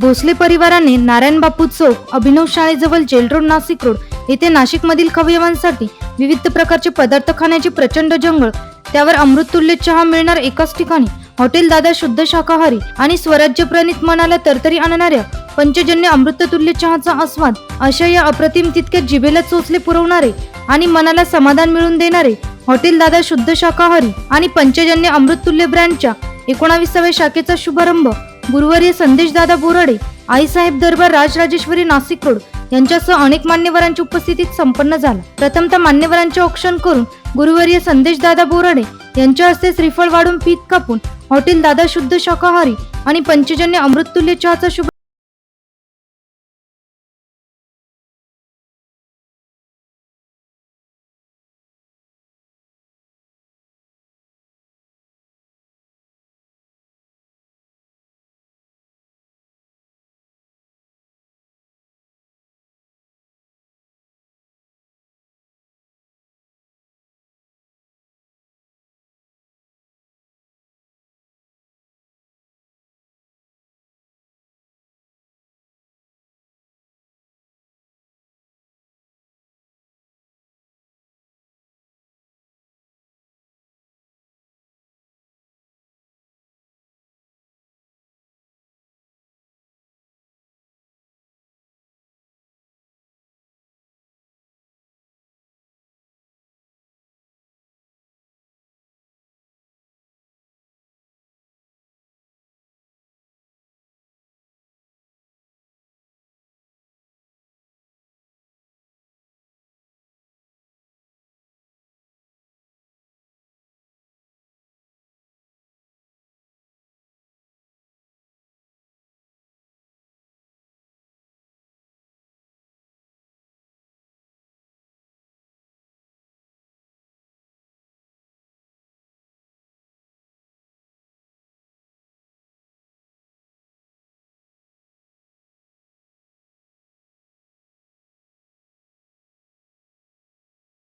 भोसले परिवाराने नारायण बापू चौक अभिनव शाळेजवळ जेल रोड नाशिक रोड येथे नाशिकमधील खवयवांसाठी विविध प्रकारचे पदार्थ खाण्याचे प्रचंड जंगल त्यावर अमृततुल्य चहा मिळणार एकाच ठिकाणी हॉटेल दादा शुद्ध शाकाहारी आणि स्वराज्य प्रणित मनाला तरतरी आणणाऱ्या पंचजन्य अमृततुल्य चहाचा आस्वाद अशा या अप्रतिम तितक्या जिभेला चोचले पुरवणारे आणि मनाला समाधान मिळवून देणारे हॉटेल दादा शुद्ध शाकाहारी आणि पंचजन्य अमृततुल्य ब्रँडच्या एकोणावीसाव्या शाखेचा शुभारंभ गुरुवारी संदेश दादा बोराडे आईसाहेब दरबार राजराजेश्वरी नाशिक रोड यांच्यासह अनेक मान्यवरांच्या उपस्थितीत संपन्न झाला. प्रथमतः मान्यवरांचे औक्षण करून गुरुवारी संदेशदादा बोराडे यांच्या हस्ते श्रीफळ वाढून पीत कापून हॉटेल दादा शुद्ध शाकाहारी आणि पंचजन्य अमृततुल्य चहाचा शुभ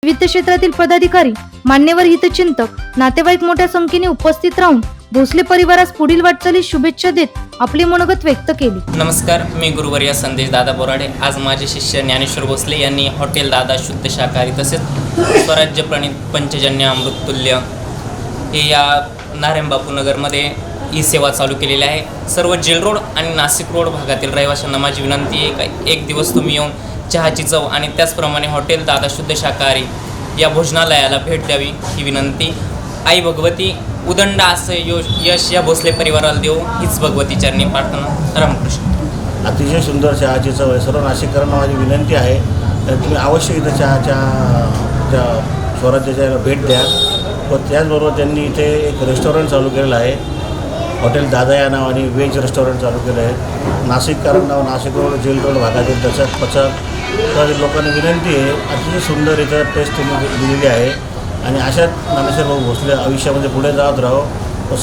वित्त क्षेत्रातील पदाधिकारी मान्यवर हितचिंतक नातेवाईक मोठ्या संख्येने उपस्थित राहून भोसले परिवारास पुढील वाटचालीस शुभेच्छा देत आपली मनोगत व्यक्त केली. नमस्कार मी गुरुवर्य संदेश दादा बोराडे. आज माझे शिष्य ज्ञानेश्वर भोसले यांनी हॉटेल दादा शुद्ध शाकाहारी तसेच स्वराज्य प्रणित पंचजन्य अमृततुल्य हे या नारायणबापू नगरमध्ये ही सेवा चालू केलेली आहे. सर्व जेल रोड आणि नाशिक रोड भागातील रहिवाशांना माझी विनंती आहे का एक दिवस तुम्ही येऊन चहाची चव आणि त्याचप्रमाणे हॉटेल दादा शुद्ध शाकाहारी या भोजनालयाला भेट द्यावी ही विनंती. आई भगवती उदंड असं यो यश या भोसले परिवाराला देऊ हीच भगवती चरणी प्रार्थना. रामकृष्ण. अतिशय सुंदर चहाची चव आहे. सर्व नाशिककरांना माझी विनंती आहे. तर तुम्ही अवश्य इथं चहाच्या त्या स्वराज्याच्या भेट द्या. व त्याचबरोबर त्यांनी इथे एक रेस्टॉरंट चालू केलेलं आहे. हॉटेल दादा या नावाने व्हेज रेस्टॉरंट चालू केलं आहे. नाशिककरांना नाशिक रोड जेल रोड भागातील त्याच्यात पचक तर लोकांना विनंती आहे अतिशय सुंदर इथं टेस्ट त्यांनी दिलेली आहे. आणि अशाच ज्ञानेश्वर भाऊ भोसले आयुष्यामध्ये पुढे जात राहो.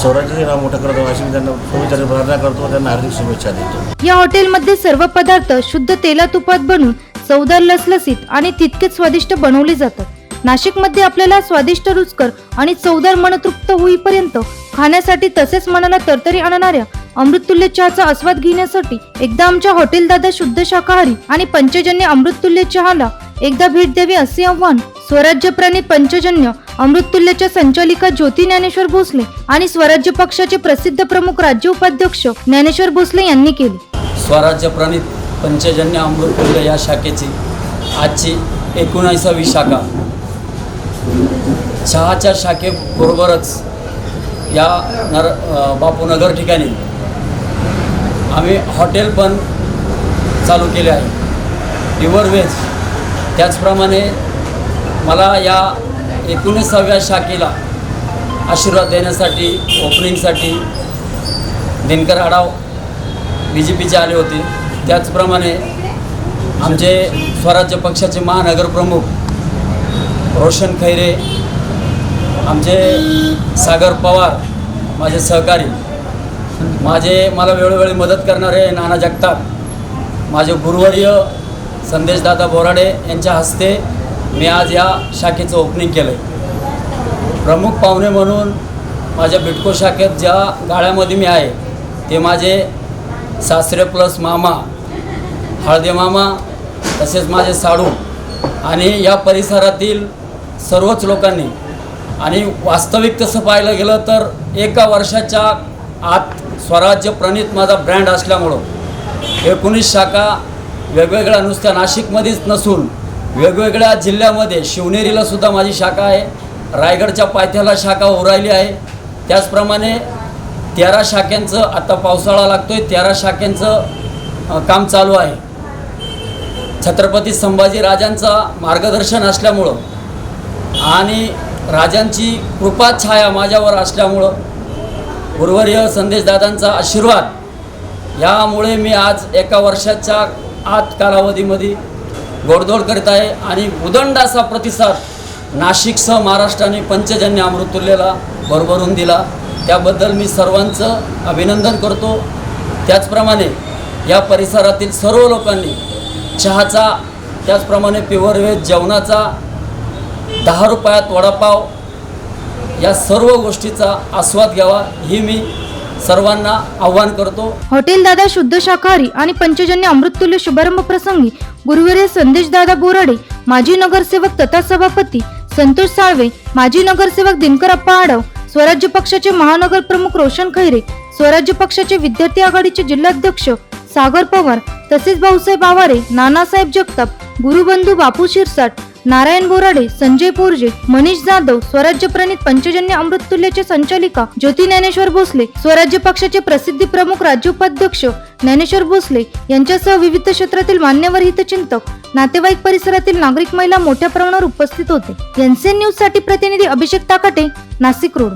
स्वराज्याचे नाव मोठं करत अशी मी त्यांना पवित्र प्रार्थना करतो त्यांना हार्दिक शुभेच्छा देतो. या हॉटेलमध्ये सर्व पदार्थ शुद्ध तेलातुपात बनवून चवदार लसलसीत आणि तितकेच स्वादिष्ट बनवले जातात. नाशिकमध्ये आपल्याला स्वादिष्ट रुचकर आणि चवदार मनतृप्त होईपर्यंत खाण्यासाठी तसेच मनाला तरतरी आणणाऱ्या अमृततुल्य चहाचा आस्वाद घेण्यासाठी एकदा आमच्या हॉटेल दादा शुद्ध शाकाहारी आणि पंचजन्य अमृततुल्य चहाला एकदा भेट द्यावी असे आव्हान स्वराज्यप्राणी पंचजन्य अमृततुल्यच्या संचालिका ज्योती ज्ञानेश्वर भोसले आणि स्वराज्य पक्षाचे प्रसिद्ध प्रमुख राज्य उपाध्यक्ष ज्ञानेश्वर भोसले यांनी केले. स्वराज्यप्राणी पंचजन्य अमृततुल्य या शाखेची आजची एकोणासावी शाखा. चहाच्या शाखेबरोबरच या नर बापूनगर ठिकाणी आम्ही हॉटेल पण चालू केले आहे. Pure veg. त्याचप्रमाणे मला या एकोणीसाव्या शाखेला आशीर्वाद देण्यासाठी ओपनिंगसाठी दिनकर आढाव बी जे पीचे आले होते. त्याचप्रमाणे आमचे स्वराज्य पक्षाचे महानगरप्रमुख रोशन खैरे आमचे सागर पवार माझे सहकारी माझे मला वेळोवेळी मदत करणारे नाना जगताप माझे गुरुवर्य संदेशदादा बोराडे यांच्या हस्ते मी आज या शाखेचं ओपनिंग केलं आहे प्रमुख पाहुणे म्हणून माझ्या बिटको शाखेत ज्या गाळ्यामध्ये मी आहे ते माझे सासरे प्लस मामा हळदे मामा तसेच माझे साडू आणि या परिसरातील सर्वच लोकांनी आणि वास्तविक तसं पाहायला गेलं तर एका वर्षाच्या आत स्वराज्य प्रणित माझा ब्रँड असल्यामुळं. एकोणीस शाखा वेगवेगळ्या नुसत्या नाशिकमध्येच नसून वेगवेगळ्या जिल्ह्यामध्ये शिवनेरीला सुद्धा माझी शाखा आहे. रायगडच्या पायथ्याला शाखा उरायली आहे. त्याचप्रमाणे तेरा शाख्यांचं आता पावसाळा लागतो आहे तेरा शाख्यांचं काम चालू आहे. छत्रपती संभाजी राजांचा मार्गदर्शन असल्यामुळं आणि राजांची कृपा छाया माझ्यावर असल्यामुळं गुरुवर्य संदेशदादांचा आशीर्वाद. यामुळे मी आज एका वर्षाच्या आत कालावधीमध्ये गोडधोड करीत आहे आणि उदंड असा प्रतिसाद नाशिकसह महाराष्ट्राने पंचजन्य अमृतुल्यला भरभरून दिला. त्याबद्दल मी सर्वांचं अभिनंदन करतो. त्याचप्रमाणे या परिसरातील सर्व लोकांनी चहाचा त्याचप्रमाणे प्युअर व्हेज जेवणाचा दहा रुपयात वडापाव या सर्व गोष्टीचा आस्वाद घ्यावा हे मी सर्वांना आव्हान करतो. हॉटेल दादा शुद्ध शाकाहारी आणि पंचजन्य अमृततुल्य शुभारंभ प्रसंगी गुरुवारी संदेश दादा बोराडे माजी नगरसेवक तथा सभापती संतोष साळवे माजी नगरसेवक दिनकर अप्पा आडव स्वराज्य पक्षाचे महानगर प्रमुख रोशन खैरे स्वराज्य पक्षाचे विद्यार्थी आघाडीचे जिल्हाध्यक्ष सागर पवार तसेच भाऊसाहेब आवारे नानासाहेब जगताप गुरुबंधू बापू शिरसाट नारायण बोराडे संजय पोरजे मनीष जाधव स्वराज्य प्रणित पंचजन्य अमृततुल्यचे संचालिका ज्योती ज्ञानेश्वर भोसले स्वराज्य पक्षाचे प्रसिद्धी प्रमुख राज्य उपाध्यक्ष ज्ञानेश्वर भोसले यांच्यासह विविध क्षेत्रातील मान्यवर हितचिंतक नातेवाईक परिसरातील नागरिक महिला मोठ्या प्रमाणावर उपस्थित होते. एनसीएन न्यूजसाठी प्रतिनिधी अभिषेक ताकाटे नाशिक रोड.